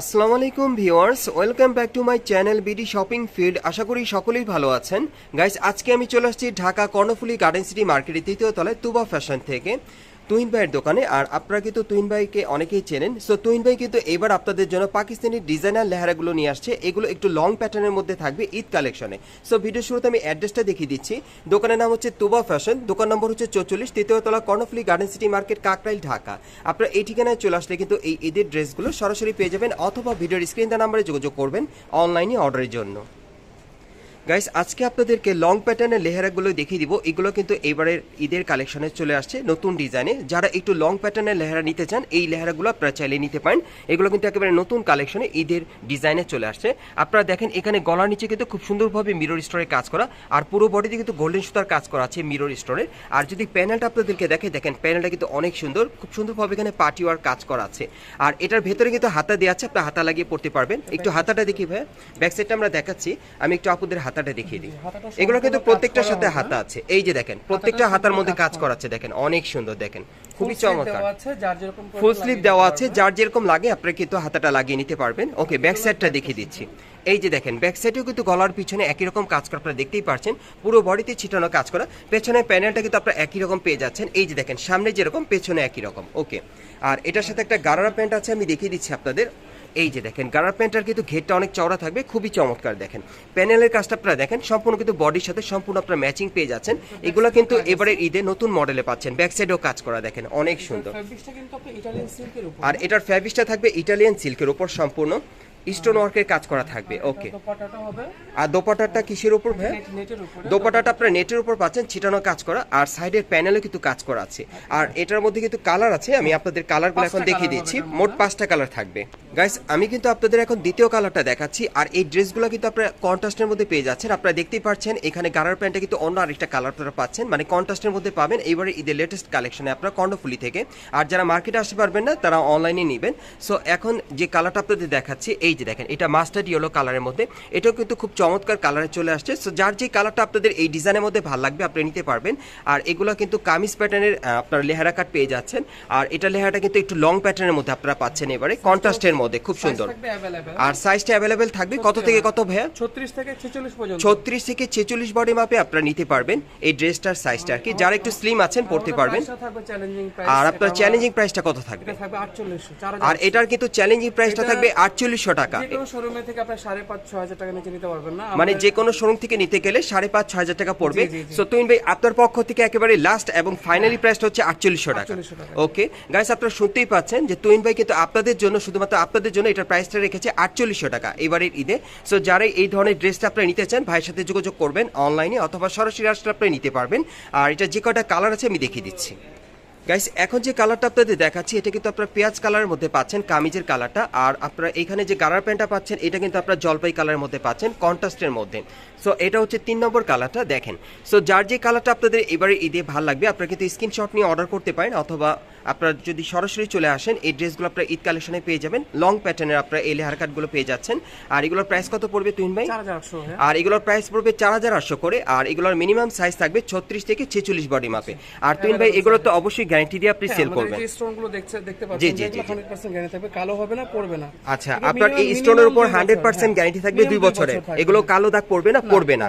আসসালামু আলাইকুম viewers, welcome back to my channel BD shopping field. আশা করি সকলেই ভালো আছেন। গাইস, আজকে আমি চলে আসছি ঢাকা কর্ণফুলি গার্ডেন সিটি মার্কেটের তৃতীয় তলায় তুবা ফ্যাশন থেকে। তুহিন ভাইয়ের দোকানে, আর আপনারা কিন্তু তুহিন ভাইকে অনেকেই চেনেন। সো তুহিন ভাই কিন্তু এবার আপনাদের জন্য পাকিস্তানি ডিজাইনার লেহারাগুলো নিয়ে আসছে। এগুলো একটু লং প্যাটার্নের মধ্যে থাকবে ঈদ কালেকশনে। সো ভিডিও শুরুতে আমি অ্যাড্রেসটা দেখিয়ে দিচ্ছি। দোকানের নাম হচ্ছে তুবা ফ্যাশন দোকান নম্বর হচ্ছে চৌচল্লিশ, তৃতীয় তলা Karnaphuli garden city market Kakrail, Dhaka. আপনারা এই ঠিকানায় চলে আসলে কিন্তু এই ঈদের ড্রেসগুলো সরাসরি পেয়ে যাবেন, অথবা ভিডিওর স্ক্রিন দেওয়া নাম্বারে যোগাযোগ করবেন অনলাইনে অর্ডারের জন্য। গাইস আজকে আপনাদেরকে লং প্যাটার্নের লেহেরাগুলো দেখিয়ে দিব। এগুলো কিন্তু এবারের ঈদের কালেকশনে চলে আসছে নতুন ডিজাইনে যারা একটু লং প্যাটার্নের লেহেরা নিতে চান, এই লেহেরাগুলো আপনারা চাইলে নিতে পারেন। এগুলো কিন্তু একেবারে নতুন কালেকশনে ঈদের ডিজাইনে চলে আসছে। আপনারা দেখেন, এখানে গলার নিচে কিন্তু খুব সুন্দরভাবে মিরর স্টোরের কাজ করা, আর পুরো বডিতে কিন্তু গোল্ডেন সুতার কাজ করা আছে মিরর স্টোরের আর যদি প্যানেলটা আপনাদেরকে দেখে দেখেন প্যানেলটা কিন্তু অনেক সুন্দর, খুব সুন্দরভাবে এখানে পার্টি ওয়ার কাজ করা আছে। আর এটার ভেতরে কিন্তু হাতা দেওয়া আছে, আপনার হাতা লাগিয়ে পড়তে পারবেন। একটু হাতাটা দেখি ভাই ব্যাক সাইডটা আমরা দেখাচ্ছি। আমি একটু আপুদের হাতাটা দেখিয়ে দিই। এগুলো কিন্তু প্রত্যেকটার সাথে হাতা আছে। এই যে দেখেন প্রত্যেকটা হাতার মধ্যে কাজ করা। আছে দেখেন অনেক সুন্দর দেখেন খুবই চমৎকার। ফুল স্লিভ দেওয়া আছে যার যেরকম লাগে আপনারা কিন্তু হাতাটা লাগিয়ে নিতে পারবেন। ওকে ব্যাক সাইডটা দেখিয়ে দিচ্ছি। এই যে দেখেন ব্যাক সাইডেও কিন্তু গলার পিছনে একই রকম কাজ করা আপনারা দেখতেই পারছেন। পুরো বডিতে ছিটানো কাজ করা। পেছনে প্যানেলটা কিন্তু আপনারা একই রকম পেয়ে যাচ্ছেন। এই যে দেখেন সামনে যেরকম পেছনে একই রকম। ওকে আর এটার সাথে একটা গারারা প্যান্ট আছে আমি দেখিয়ে দিচ্ছি আপনাদের। এই যে দেখেন গারার প্যান্টটার কিন্তু ঘেরটা অনেক চওড়া থাকবে খুবই চমৎকার দেখেন। প্যানেলের কাজটা আপনারা দেখেন সম্পূর্ণ কিন্তু বডির সাথে সম্পূর্ণ আপনারা ম্যাচিং পেয়ে যাচ্ছেন। এগুলো কিন্তু এবারে ঈদে নতুন মডেলে পাচ্ছেন ব্যাক সাইডেও কাজ করা দেখেন অনেক সুন্দর। আর এটার ফ্যাব্রিকটা থাকবে ইটালিয়ান সিল্কের উপর সম্পূর্ণ। স্টোন ওয়ার্কের কাজ করা থাকবে ওকে আর দোপাটাটা কিসের উপর? ভাই দোপাটাটা আপনার নেটের উপর পাচ্ছেন ছিটানো কাজ করা আর সাইডের প্যানেলে কিন্তু কাজ করা আছে। আর এটার মধ্যে কিন্তু কালার আছে আমি আপনাদের কালারগুলো এখন দেখিয়ে দিচ্ছি মোট পাঁচটা কালার থাকবে। গাইস আমি কিন্তু আপনাদের এখন দ্বিতীয় কালারটা দেখাচ্ছি আর এই ড্রেসগুলো কিন্তু আপনারা কন্ট্রাস্টের মধ্যে পেয়ে যাচ্ছেন। আপনারা দেখতেই পাচ্ছেন এখানে গারার প্যান্টটা কিন্তু অন্য আরেকটা কালার আপনারা পাচ্ছেন মানে কন্ট্রাস্টের মধ্যে পাবেন। এইবারে ঈদের লেটেস্ট কালেকশনে আপনারা কর্ণফুলি থেকে। আর যারা মার্কেটে আসতে পারবেন না তারা অনলাইনে নেবেন। সো এখন যে কালারটা আপনাদের দেখাচ্ছি এই যে দেখেন এটা মাস্টার্ড ইয়েলো কালারের মধ্যে। এটাও কিন্তু খুব চমৎকার কালারে চলে আসছে। সো যার যে কালারটা আপনাদের এই ডিজাইনের মধ্যে ভালো লাগবে আপনি নিতে পারবেন। আর এগুলো কিন্তু কামিজ প্যাটার্নের আপনার লেহারা কাট পেয়ে যাচ্ছেন। আর এটা লেহারাটা কিন্তু একটু লং প্যাটার্নের মধ্যে আপনারা পাচ্ছেন এবারে। কন্ট্রাস্টের মধ্যে খুব সুন্দর। আর সাইজটা অ্যাভেলেবেল থাকবে কত থেকে কত ভাইয়া? ছত্রিশ থেকে ছেচল্লিশ পর্যন্ত। ছত্রিশ থেকে ছেচল্লিশ বডি মাপে আপনারা নিতে পারবেন এই ড্রেসটার সাইজটা আর কি যারা একটু স্লিম আছেন পড়তে পারবেন। আর আপনার চ্যালেঞ্জিং প্রাইসটা কত থাকবে? আর এটার কিন্তু চ্যালেঞ্জিং প্রাইসটা থাকবে আটচল্লিশশো টাকা যে কোনো শোরুমে থেকে আপনার সাড়ে পাঁচ ছ হাজার টাকা নিচে নিতে পারবেন না। মানে যে কোনো শোরুম থেকে নিতে গেলে সাড়ে পাঁচ ছয় হাজার টাকা পড়বে। সো তুমিন ভাই আপনার পক্ষ থেকে একেবারে লাস্ট এবং ফাইনালি প্রাইসটা হচ্ছে আটচল্লিশশো টাকা। ওকে গাইস আপনারা শুনতেই পাচ্ছেন যে তুইন ভাই কিন্তু আপনাদের জন্য শুধুমাত্র আপনাদের জন্য এটার প্রাইসটা রেখেছে আটচল্লিশশো টাকা এবারের ঈদে। সো যারা এই ধরনের ড্রেসটা আপনারা নিতে চান ভাইয়ের সাথে যোগাযোগ করবেন অনলাইনে অথবা সরাসরি আসলে আপনি নিতে পারবেন। আর এটা যে কটা কালার আছে আমি দেখিয়ে দিচ্ছি। গাইস এখন যে কালারটা আপনাদের দেখাচ্ছি, এটা কিন্তু আপনারা পেঁয়াজ কালারের মধ্যে পাচ্ছেন, কামিজের কালারটা আর আপনারা এখানে যে গারার প্যান্টটা পাচ্ছেন, এটা কিন্তু আপনারা জলপাই কালারের মধ্যে পাচ্ছেন কন্ট্রাস্টের মধ্যে। সো এটা হচ্ছে তিন নম্বর কালারটা দেখেন। সো যার যে কালারটা আপনাদের এবারে ঈদে ভালো লাগবে আপনারা কিন্তু স্ক্রিনশট নিয়ে অর্ডার করতে পারেন অথবা আপনারা যদি সরাসরি চলে আসেন এই ড্রেসগুলো আপনারা ঈদ কালেকশনে পেয়ে যাবেন। লং প্যাটার্নের আপনারা এই লেহার কাটগুলো পেয়ে যাচ্ছেন। আর এগুলোর প্রাইস কত পড়বে তুহিন ভাই? হ্যাঁ আর এগুলোর প্রাইস পড়বে চার হাজার আটশো করে আর এগুলোর মিনিমাম সাইজ থাকবে ছত্রিশ থেকে ছেচল্লিশ বডি মাপে আর তুহিন ভাই এগুলো তো অবশ্যই গ্যারান্টি দিয়ে আপনি হ্যাঁ, সেল আমাদের করবেন। জি, জি, জি, কালো হবে না পড়বে না। আচ্ছা আপনার এই স্টোনের উপর হান্ড্রেড পার্সেন্ট গ্যারান্টি থাকবে দুই বছরের। এগুলো কালো দাগ পড়বে না, পড়বে না।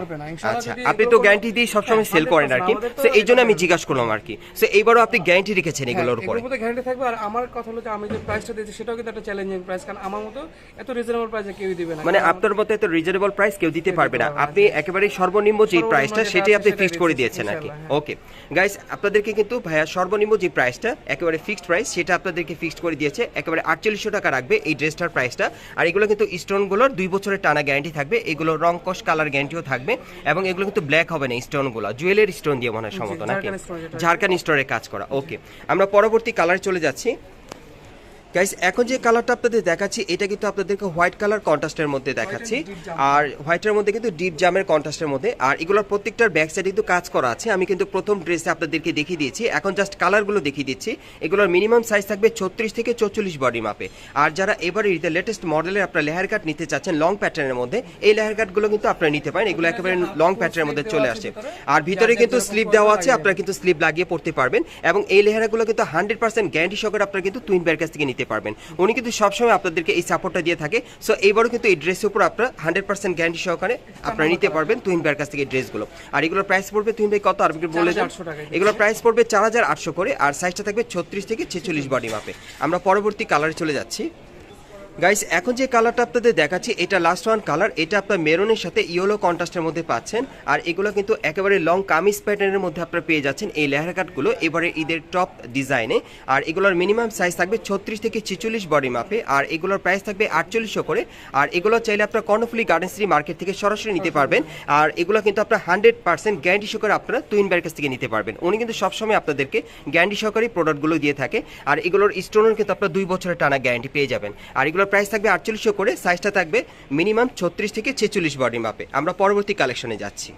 আচ্ছা আপনি তো গ্যারান্টি দিয়ে সবসময় হ্যাঁ, সেল করেন আর কি। 100% তো এই জন্য আমি জিজ্ঞাসা করলাম আর কি। তো এইবারও আপনি গ্যারান্টি রেখেছেন এগুলোর উপরে। গ্যারান্টি থাকবে। আর আমার কথা হলো যে আমি যে প্রাইসটা দিয়েছি সেটাও কিন্তু একটা চ্যালেঞ্জিং প্রাইস কারণ আমার মতো এত রিজনেবল প্রাইসে কেউই দিবে না। মানে আপনার মতো এত রিজনেবল প্রাইস কেউ দিতে পারবে না। আপনি একেবারে সর্বনিম্ন যে প্রাইসটা সেটাই আপনি ফিক্সড করে দিয়েছেন আর কি। ওকে গাইস আপনাদেরকে কিন্তু ভাইয়া সর্বনিম্ন যে প্রাইসটা একেবারে ফিক্সড প্রাইস সেটা আপনাদেরকে ফিক্সড করে দিয়েছে। একেবারে আটচল্লিশশো টাকা রাখবে এই ড্রেসটার প্রাইসটা আর এগুলো কিন্তু স্টোনগুলোর দুই বছরের টানা গ্যারান্টি থাকবে। এগুলো রং কস কালার গ্যারান্টিও থাকবে এবং এগুলো কিন্তু ব্ল্যাক হবে না স্টোনগুলো জুয়েলের স্টোন দিয়ে মনে হয় সম্ভবত নাকি? ঝাড়খান্ড স্টোরের কাজ করা ওকে আমরা পরবর্তী কালার চলে যাচ্ছি। গাইস এখন যে কালারটা আপনাদের দেখাচ্ছি এটা কিন্তু আপনাদেরকে হোয়াইট কালার কন্ট্রাস্টের মধ্যে দেখাচ্ছি। আর হোয়াইটের মধ্যে কিন্তু ডিপ জামের কন্ট্রাস্টের মধ্যে। আর এগুলোর প্রত্যেকটার ব্যাক সাইডে কিন্তু কাজ করা আছে। আমি কিন্তু প্রথম ড্রেসে আপনাদেরকে দেখিয়ে দিয়েছি। এখন জাস্ট কালারগুলো দেখিয়ে দিচ্ছি। এগুলোর মিনিমাম সাইজ থাকবে ছত্রিশ থেকে চৌচল্লিশ বডি মাপে আর যারা এবারে ঈদের লেটেস্ট মডেলের আপনার লেহার কাট নিতে চাচ্ছেন লং প্যাটার্নের মধ্যে এই লেহার কাটগুলো কিন্তু আপনারা নিতে পারেন। এগুলো একেবারে লং প্যাটার্নের মধ্যে চলে আসে। আর ভিতরে কিন্তু স্লিপ দেওয়া আছে আপনারা কিন্তু স্লিপ লাগিয়ে পড়তে পারবেন। এবং এই লেহারাগুলো কিন্তু হান্ড্রেড পার্সেন্ট গ্যারান্টি সহকারে আপনারা কিন্তু টুইন ব্যার কাছ থেকে নিতে নিতে পারবেন। উনি কিন্তু সবসময় আপনাদেরকে এই সাপোর্টটা দিয়ে থাকে। সো এইবারও কিন্তু এই ড্রেসের উপর আপনারা হান্ড্রেড পার্সেন্ট গ্যারান্টি সহকারে আপনারা নিতে পারবেন তুহিন ভাইয়ের কাছ থেকে এই ড্রেসগুলো আর এগুলোর প্রাইস পড়বে তুহিন ভাই কত? আর বলে দেন 4,800 টাকা। এগুলোর প্রাইস পড়বে চার হাজার আটশো করে আর সাইজটা থাকবে ছত্রিশ থেকে ছেচল্লিশ বডি মাপে আমরা পরবর্তী কালারে চলে যাচ্ছি। গাইস এখন যে কালারটা আপনাদের দেখাচ্ছি এটা লাস্ট ওয়ান কালার এটা আপনার মেরুনের সাথে ইয়েলো কন্ট্রাস্টের মধ্যে পাচ্ছেন। আর এগুলো কিন্তু একেবারে লং কামিজ প্যাটার্নের মধ্যে আপনারা পেয়ে যাচ্ছেন এই লেহারা কাটগুলো এবারে ঈদের টপ ডিজাইনে আর এগুলোর মিনিমাম সাইজ থাকবে ছত্রিশ থেকে ছেচল্লিশ বডি মাপে আর এগুলোর প্রাইস থাকবে আটচল্লিশশো করে। আর এগুলো চাইলে আপনার কর্ণফুলি গার্ডেন সিটি মার্কেট থেকে সরাসরি নিতে পারবেন। আর এগুলো কিন্তু আপনার হান্ড্রেড পার্সেন্ট গ্যারান্টি সহকারে আপনারা তুইন কাছ থেকে নিতে পারবেন। উনি কিন্তু সবসময় আপনাদেরকে গ্যারান্টি সহকারে প্রোডাক্টগুলো দিয়ে থাকে। আর এগুলোর স্টোনের কিন্তু আপনার দুই বছরের টানা গ্যারান্টি পেয়ে যাবেন। আর এগুলোর প্রাইস থাকবে আটচল্লিশশো করে সাইজটা থাকবে মিনিমাম ছত্রিশ থেকে ছেচল্লিশ বডি মাপে আমরা পরবর্তী কালেকশনে যাচ্ছি।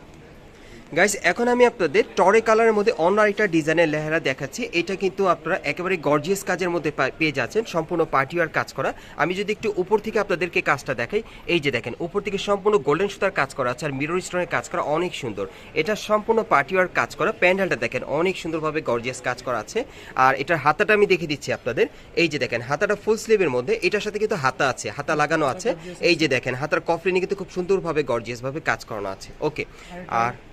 গাইস এখন আমি আপনাদের টরে কালারের মধ্যে অন্য আরেকটা ডিজাইনের লেহেরা দেখাচ্ছি। এটা কিন্তু আপনারা একেবারে গর্জিয়াস কাজের মধ্যে পেয়ে যাচ্ছেন, সম্পূর্ণ পার্টিওয়ার কাজ করা। আমি যদি একটু উপর থেকে আপনাদেরকে কাজটা দেখাই, এই যে দেখেন, উপর থেকে সম্পূর্ণ গোল্ডেন সুতার কাজ করা আছে আর মিরর স্টোনের কাজ করা অনেক সুন্দর। এটা সম্পূর্ণ পার্টিওয়ার কাজ করা, প্যান্ডেলটা দেখেন, অনেক সুন্দরভাবে গর্জিয়াস কাজ করা আছে। আর এটার হাতাটা আমি দেখে দিচ্ছি আপনাদের। এই যে দেখেন, হাতাটা ফুল স্লিভের মধ্যে, এটার সাথে কিন্তু হাতা আছে, হাতা লাগানো আছে। এই যে দেখেন, হাতার কফলিনে কিন্তু খুব সুন্দরভাবে গর্জিয়াস ভাবে কাজ করানো আছে। ওকে আর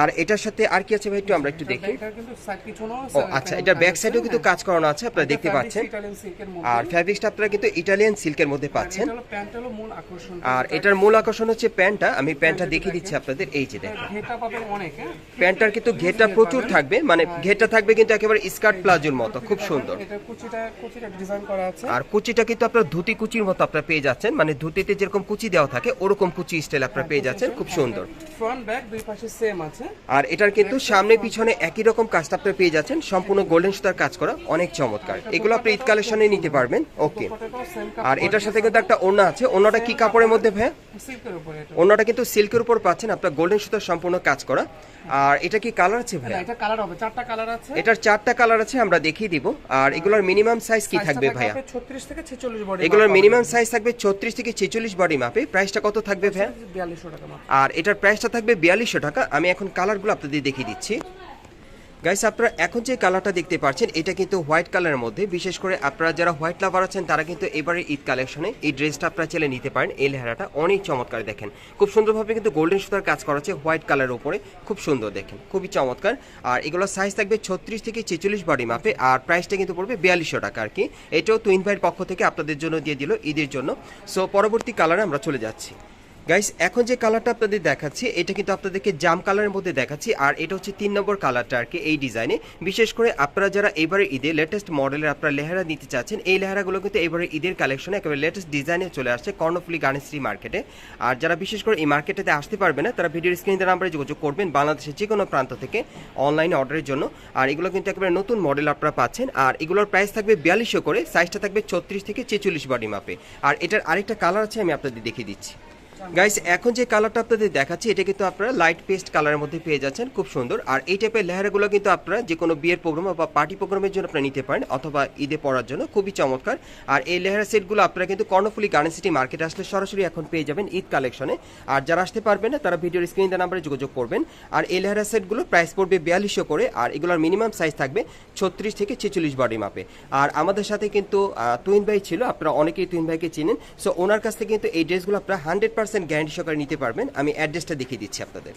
আর এটার সাথে আর কি আছে ভাই একটু আমরা একটু দেখি? ও আচ্ছা এটার ব্যাক সাইডেও কিন্তু কাজ করানো আছে আপনারা দেখতে পাচ্ছেন। আর ফ্যাব্রিক্সটা আপনারা কিন্তু ইটালিয়ান সিল্কের মধ্যে পাচ্ছেন। আর এটার মূল আকর্ষণ হচ্ছে প্যান্টটা আমি প্যান্টটা দেখিয়ে দিচ্ছি আপনাদের এই যে দেখেন। হ্যাঁ? প্যান্টটার কিন্তু ঘেরটা প্রচুর থাকবে মানে ঘেরটা থাকবে কিন্তু একেবারে স্কার্ট প্লাজোর মতো খুব সুন্দর। এটা কুচিটা কুচিটা ডিজাইন করা আছে। আর কুচিটা কিন্তু আপনার ধুতি কুচির মতো আপনারা পেয়ে যাচ্ছেন মানে ধুতিতে যেরকম কুচি দেওয়া থাকে ওরকম কুচি স্টাইল আপনারা পেয়ে যাচ্ছেন খুব সুন্দর। ফ্রন্ট ব্যাক দুই পাশে সেম আছে। আর এটার কিন্তু সামনে পিছনে একই রকম কাজটা আপনি পেয়ে যাচ্ছেন। সম্পূর্ণ গোল্ডেন সুতার কাজ করা অনেক চমৎকার। এগুলো আপনি ঈদ কালেকশনে নিতে পারবেন। ওকে আর এটার সাথে কিন্তু একটা ওড়না আছে। ওড়নাটা কি কাপড়ের মধ্যে ভাই ওড়নাটা কিন্তু সিল্কের উপর পাচ্ছেন আপনার গোল্ডেন সুতার সম্পূর্ণ কাজ করা। আর এটা কি কালার আছে ভাই এটা কালার হবে। চারটা কালার আছে। এটার চারটা কালার আছে আমরা দেখিয়ে দিব। আর এগুলোর মিনিমাম সাইজ কি থাকবে ভাইয়া? 36 থেকে 46 বডি এগুলোর মিনিমাম সাইজ থাকবে ছত্রিশ থেকে ছেচল্লিশ বডি মাপে। প্রাইসটা কত থাকবে ভাইয়া? 4200 টাকা আর এটার প্রাইসটা থাকবে বিয়াল্লিশশো টাকা। আমি এখন কালারগুলো আপনাদের দেখিয়ে দিচ্ছি। গাইস আপনারা এখন যে কালারটা দেখতে পাচ্ছেন, এটা কিন্তু হোয়াইট কালারের মধ্যে। বিশেষ করে আপনারা যারা হোয়াইট লাভার আছেন, তারা কিন্তু এবারে ঈদ কালেকশনে এই ড্রেসটা আপনারা চাইলে নিতে পারেন। এই লেহারাটা অনেক চমৎকার দেখেন। খুব সুন্দরভাবে কিন্তু গোল্ডেন সুতার কাজ করা আছে হোয়াইট কালারের উপরে। খুব সুন্দর দেখেন, খুবই চমৎকার। আর এগুলোর সাইজ থাকবে ছত্রিশ থেকে ছেচল্লিশ বডি মাপে আর প্রাইসটা কিন্তু পড়বে বিয়াল্লিশশো টাকা আর কি। এটাও টুইন ভাইয়ের পক্ষ থেকে আপনাদের জন্য দিয়ে দিল ঈদের জন্য। সো পরবর্তী কালারে আমরা চলে যাচ্ছি। গাইস এখন যে কালারটা আপনাদের দেখাচ্ছি, এটা কিন্তু আপনাদেরকে জাম কালারের মধ্যে দেখাচ্ছি, আর এটা হচ্ছে তিন নম্বর কালারটা আর কি এই ডিজাইনে বিশেষ করে আপনারা যারা এবারে ঈদে লেটেস্ট মডেলের আপনারা লেহারা নিতে চাচ্ছেন, এই লেহারাগুলো কিন্তু এবারে ঈদের কালেকশনে একেবারে লেটেস্ট ডিজাইনে চলে আসছে কর্ণফুলি গার্নেসরি মার্কেটে। আর যারা বিশেষ করে এই মার্কেটেতে আসতে পারবে না, তারা ভিডিওর স্ক্রিনের নাম্বারে যোগাযোগ করবেন বাংলাদেশের যে কোনো প্রান্ত থেকে অনলাইনে অর্ডারের জন্য। আর এগুলো কিন্তু একেবারে নতুন মডেল আপনারা পাচ্ছেন, আর এগুলোর প্রাইস থাকবে বিয়াল্লিশশো করে সাইজটা থাকবে ছত্রিশ থেকে ছেচল্লিশ বডি মাপে আর এটার আরেকটা কালার আছে, আমি আপনাদের দেখিয়ে দিচ্ছি। গাইস এখন যে কালারটা আপনাদের দেখাচ্ছি, এটা কিন্তু আপনারা লাইট পেস্ট কালারের মধ্যে পেয়ে যাচ্ছেন, খুব সুন্দর। আর এই টাইপের লেহারাগুলো কিন্তু আপনারা যে কোনো বিয়ের প্রোগ্রাম বা পার্টি প্রোগ্রামের জন্য আপনারা নিতে পারেন, অথবা ঈদে পড়ার জন্য। খুবই চমৎকার। আর এই লেহারা সেটগুলো আপনারা কিন্তু কর্ণফুলি গার্ডেন সিটি মার্কেটে আসলে সরাসরি এখন পেয়ে যাবেন ঈদ কালেকশনে আর যারা আসতে পারবেন না, তারা ভিডিওর স্ক্রিন নাম্বারে যোগাযোগ করবেন। আর এই লেহারা সেটগুলো প্রাইস পড়বে বিয়াল্লিশশো করে, আর এগুলোর মিনিমাম সাইজ থাকবে ছত্রিশ থেকে ছেচল্লিশ বডি মাপে আর আমাদের সাথে কিন্তু তুইন ভাই ছিল, আপনারা অনেকেই তুহিন ভাইকে চিনেন। সো ওনার কাছ থেকে কিন্তু এই ড্রেসগুলো আপনারা হান্ড্রেড পার্সেন্ট গ্যারান্টি সহকারে নিতে পারবেন, আমি অ্যাড্রেসটা দেখিয়ে দিচ্ছি আপনাদের।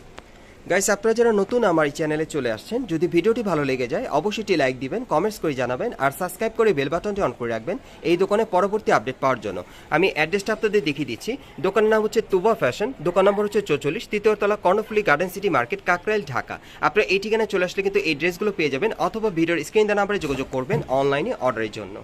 গাইস আপনারা যারা নতুন আমার এই চ্যানেলে চলে আসছেন, যদি ভিডিওটি ভালো লেগে যায়, অবশ্যই লাইক দিবেন কমেন্টস করে জানাবেন, আর সাবস্ক্রাইব করে বেল বাটনটি অন করে রাখবেন, এই দোকানে পরবর্তী আপডেট পাওয়ার জন্য। আমি অ্যাড্রেসটা আপনাদের দেখিয়ে দিচ্ছি। দোকানের নাম হচ্ছে তুবা ফ্যাশন দোকান নম্বর হচ্ছে চৌচল্লিশ তৃতীয়তলা Karnaphuli garden city market Kakrail, Dhaka. আপনারা এই ঠিকানায় চলে আসলে কিন্তু এই ড্রেসগুলো পেয়ে যাবেন, অথবা ভিডিওর স্ক্রিন দেওয়া নাম্বারে যোগাযোগ করবেন অনলাইনে অর্ডারের জন্য।